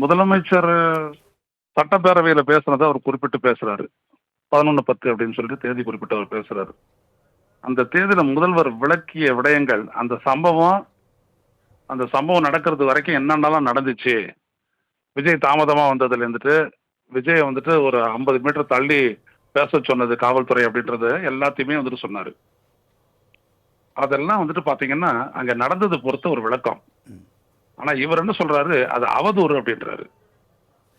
முதலமைச்சர் சட்டப்பேரவையில் பேசுனதை அவர் குறிப்பிட்டு பேசுறாரு. பதினொன்று பத்து அப்படின்னு சொல்லிட்டு தேதி குறிப்பிட்டு அவர் பேசுறாரு. அந்த தேதியில் முதல்வர் விளக்கிய விடயங்கள் அந்த சம்பவம் அந்த சம்பவம் நடக்கிறது வரைக்கும் என்னென்னலாம் நடந்துச்சு? விஜய் தாமதமாக வந்ததுல இருந்துட்டு விஜய் வந்துட்டு ஒரு ஐம்பது மீட்டர் தள்ளி பேச சொன்னது காவல்துறை அப்படின்றது எல்லாத்தையுமே வந்துட்டு சொன்னார். அதெல்லாம் வந்துட்டு பார்த்தீங்கன்னா அங்கே நடந்தது பொறுத்த ஒரு விளக்கம். ஆனா இவர் என்ன சொல்றாரு? அது அவதூறு அப்படின்றாரு.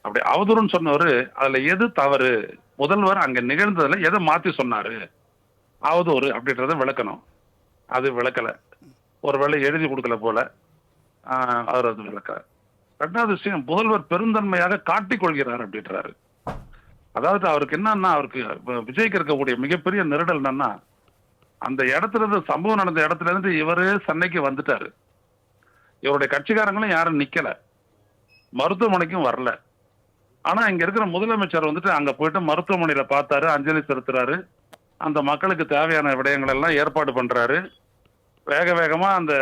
அப்படி அவதூறுன்னு சொன்னவர் அதுல எது தவறு? முதல்வர் அங்க நிகழ்ந்ததுல எதை மாத்தி சொன்னாரு? அவதூறு அப்படின்றத விளக்கணும். அது விளக்கல. ஒருவேளை எழுதி கொடுக்கல போல. அவர் அது விளக்கல. ரெண்டாவது விஷயம் முதல்வர் பெருந்தன்மையாக காட்டிக் கொள்கிறார் அப்படின்றாரு. அதாவது அவருக்கு என்னன்னா அவருக்கு விஜய்க்கு இருக்கக்கூடிய மிகப்பெரிய நெருடல் என்னன்னா அந்த இடத்துல இருந்து சம்பவம் நடந்த இடத்துல இருந்து இவரே சென்னைக்கு வந்துட்டாரு. இவருடைய கட்சிக்காரங்களும் யாரும் நிக்கல. மருத்துவமனைக்கும் வரல. ஆனா இங்க இருக்கிற முதலமைச்சர் வந்துட்டு அங்க போயிட்டு மருத்துவமனையில பார்த்தாரு அஞ்சலி செலுத்துறாரு. அந்த மக்களுக்கு தேவையான விடயங்கள் எல்லாம் ஏற்பாடு பண்றாரு. வேக வேகமா அந்த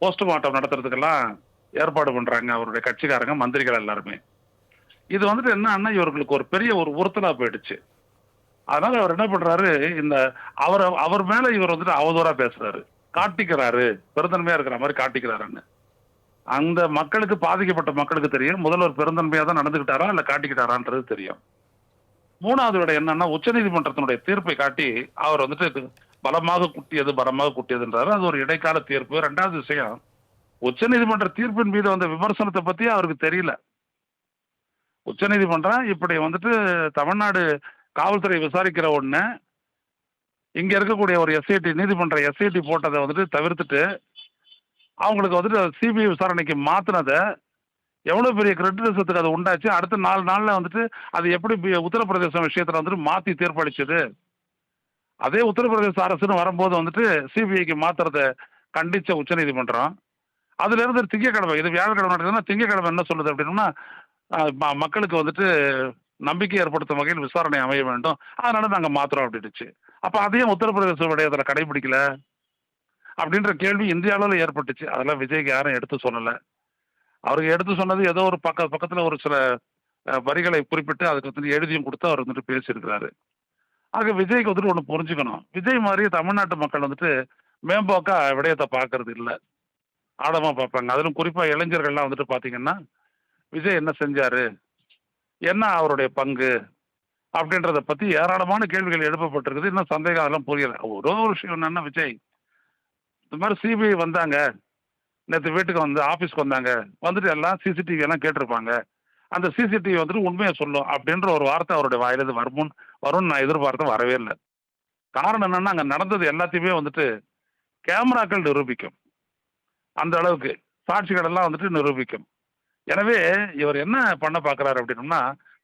போஸ்ட்மார்ட்டம் நடத்துறதுக்கெல்லாம் ஏற்பாடு பண்றாங்க அவருடைய கட்சிக்காரங்க மந்திரிகள் எல்லாருமே. இது வந்துட்டு என்னன்னா இவர்களுக்கு ஒரு பெரிய ஒரு உறுத்தலா போயிடுச்சு. அதனால அவர் என்ன பண்றாரு இந்த அவர் அவர் மேல இவர் வந்துட்டு அவதூறா பேசுறாரு. காட்டிக்கிறாரு பெருந்தன்மையா இருக்கிற மாதிரி காட்டிக்கிறாருன்னு. அந்த மக்களுக்கு பாதிக்கப்பட்ட மக்களுக்கு தெரியும். முதல்வர் பெருந்தன்மையா தான் நடந்துகிட்டாரா இல்ல காட்டிக்கிட்டாரான்றது தெரியும். மூணாவது விட என்னன்னா உச்சநீதிமன்றத்தினுடைய தீர்ப்பை காட்டி அவர் வந்துட்டு பலமாக குட்டியது பலமாக குட்டியதுன்றாரு. அது ஒரு இடைக்கால தீர்ப்பு. ரெண்டாவது விஷயம் உச்சநீதிமன்ற தீர்ப்பின் மீது வந்த விமர்சனத்தை பத்தி அவருக்கு தெரியல. உச்சநீதிமன்றம் இப்படி வந்துட்டு தமிழ்நாடு காவல்துறை விசாரிக்கிற ஒன்று இங்க இருக்கக்கூடிய ஒரு எஸ்ஐடி நீதிமன்ற எஸ்ஐடி போட்டதை வந்துட்டு தவிர்த்துட்டு அவங்களுக்கு வந்துட்டு சிபிஐ விசாரணைக்கு மாத்தினதை எவ்வளவு பெரிய கிரிட்டிசிசத்துக்கு அது உண்டாச்சு? அடுத்த நாலு நாள்ல வந்துட்டு அது எப்படி உத்தரப்பிரதேசம் விஷயத்துல வந்துட்டு மாத்தி தீர்ப்பளிச்சது? அதே உத்தரப்பிரதேச அரசுன்னு வரும்போது வந்துட்டு சிபிஐக்கு மாத்துறத கண்டிச்ச உச்சநீதிமன்றம் அதுல இருந்து திங்கக்கிழமை இது வியாழக்கிழமை திங்கக்கிழமை என்ன சொல்லுது அப்படின்னா ம- மக்களுக்கு வந்துட்டு நம்பிக்கை ஏற்படுத்தும் வகையில் விசாரணை அமைய வேண்டும். அதனால நாங்கள் மாத்துறோம் அப்படின்னுச்சு. அப்போ அதையும் உத்தரப்பிரதேச விடயத்தில் கடைபிடிக்கல? அப்படின்ற கேள்வி இந்திய அளவில் ஏற்பட்டுச்சு. அதெல்லாம் விஜய்க்கு யாரும் எடுத்து சொல்லலை. அவருக்கு எடுத்து சொன்னது ஏதோ ஒரு பக்க பக்கத்தில் ஒரு சில வரிகளை குறிப்பிட்டு அதுக்கு வந்துட்டு எழுதியும் கொடுத்து அவர் வந்துட்டு பேசியிருக்கிறாரு. ஆக விஜய்க்கு வந்துட்டு ஒன்று புரிஞ்சுக்கணும். விஜய் மாதிரி தமிழ்நாட்டு மக்கள் வந்துட்டு மேம்போக்கா விடயத்தை பார்க்கறது இல்லை. ஆழமாக பார்ப்பாங்க. அதிலும் குறிப்பாக இளைஞர்கள்லாம் வந்துட்டு பார்த்தீங்கன்னா விஜய் என்ன செஞ்சாரு? என்ன அவருடைய பங்கு அப்படின்றத பத்தி ஏராளமான கேள்விகள் எழுப்பப்பட்டிருக்குது. இன்னும் சந்தேகம் அதெல்லாம் புரியல. ஒரு ஒரு விஷயம் என்னென்ன விஜய் இந்த மாதிரி சிபிஐ வந்தாங்க. நேற்று வீட்டுக்கு வந்து ஆஃபீஸ்க்கு வந்தாங்க. வந்துட்டு எல்லாம் சிசிடிவி எல்லாம் கேட்டிருப்பாங்க. அந்த சிசிடிவி வந்துட்டு உண்மையை சொல்லும் அப்படின்ற ஒரு வார்த்தை அவருடைய வாயிலிருந்து வருமுன் வரும்னு நான் எதிர்பார்த்து வரவே இல்லை. காரணம் என்னன்னா அங்கே நடந்தது எல்லாத்தையுமே வந்துட்டு கேமராக்கள் நிரூபிக்கும். அந்த அளவுக்கு சாட்சிகள் எல்லாம் வந்துட்டு நிரூபிக்கும். எனவே இவர் என்ன பண்ண பார்க்குறாரு அப்படின்னா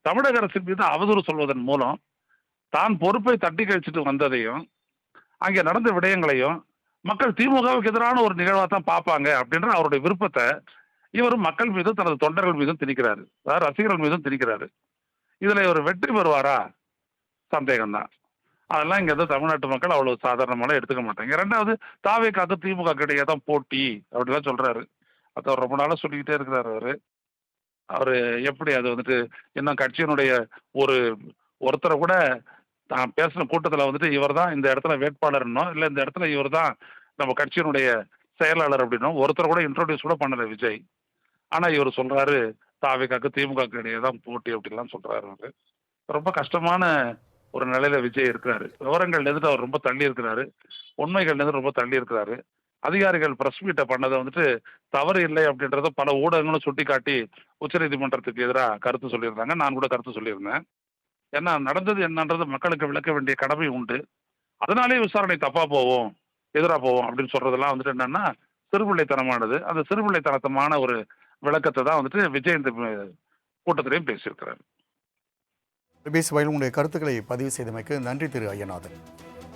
தமிழக அரசின் மீது அவதூறு சொல்வதன் மூலம் தான் பொறுப்பை தட்டி கழிச்சிட்டு வந்ததையும் அங்கே நடந்த விடயங்களையும் மக்கள் திமுகவுக்கு எதிரான ஒரு நிகழ்வாக தான் பார்ப்பாங்க அப்படின்ற அவருடைய விருப்பத்தை இவர் மக்கள் மீதும் தனது தொண்டர்கள் மீதும் திணிக்கிறாரு. அதாவது ரசிகர்கள் மீதும் திணிக்கிறாரு. இதில் இவர் வெற்றி பெறுவாரா? சந்தேகம்தான். அதெல்லாம் இங்கே வந்து தமிழ்நாட்டு மக்கள் அவ்வளோ சாதாரணமான எடுத்துக்க மாட்டாங்க. ரெண்டாவது தாவே காத்து திமுக கிடையாது தான் போட்டி அப்படிலாம் சொல்கிறாரு அது ரொம்ப நாளாக சொல்லிக்கிட்டே இருக்கிறார் அவர். அவர் எப்படி அது வந்துட்டு இன்னும் கட்சியினுடைய ஒரு ஒருத்தரை கூட தான் பேசின கூட்டத்தில் வந்துட்டு இவர் தான் இந்த இடத்துல வேட்பாளர்னோ இல்லை இந்த இடத்துல இவர் தான் நம்ம கட்சியினுடைய செயலாளர் அப்படின்னும் ஒருத்தரை கூட இன்ட்ரோடியூஸ் கூட பண்ணல விஜய். ஆனால் இவர் சொல்கிறாரு தாவிக்காக்கு திமுக இடையே தான் போட்டி அப்படிலாம் சொல்கிறாரு அவர். ரொம்ப கஷ்டமான ஒரு நிலையில விஜய் இருக்கிறாரு. விவரங்கள்லேருந்து அவர் ரொம்ப தள்ளி இருக்கிறாரு. உண்மைகள்லேருந்து ரொம்ப தள்ளி இருக்கிறாரு. அதிகாரிகள் பிரஸ் மீட்டை பண்ணதை வந்துட்டு தவறு இல்லை அப்படின்றத பல ஊடகங்களும் சுட்டி காட்டி உச்சநீதிமன்றத்துக்கு எதிராக கருத்து சொல்லியிருந்தாங்க. நான் கூட கருத்து சொல்லியிருந்தேன். ஏன்னா நடந்தது என்னன்றது மக்களுக்கு விளக்க வேண்டிய கடமை உண்டு. அதனாலே விசாரணை தப்பா போவோம் எதிராக போவோம் அப்படின்னு சொல்றதெல்லாம் வந்துட்டு என்னன்னா சிறுபிள்ளைத்தனமானது. அந்த சிறுபிள்ளைத்தனத்தமான ஒரு விளக்கத்தை தான் வந்துட்டு விஜயந்த கூட்டத்திலையும் பேசியிருக்கிறார். பேசுவாயில் உங்களுடைய கருத்துக்களை பதிவு செய்தமைக்கு நன்றி திரு ஐயநாதன்.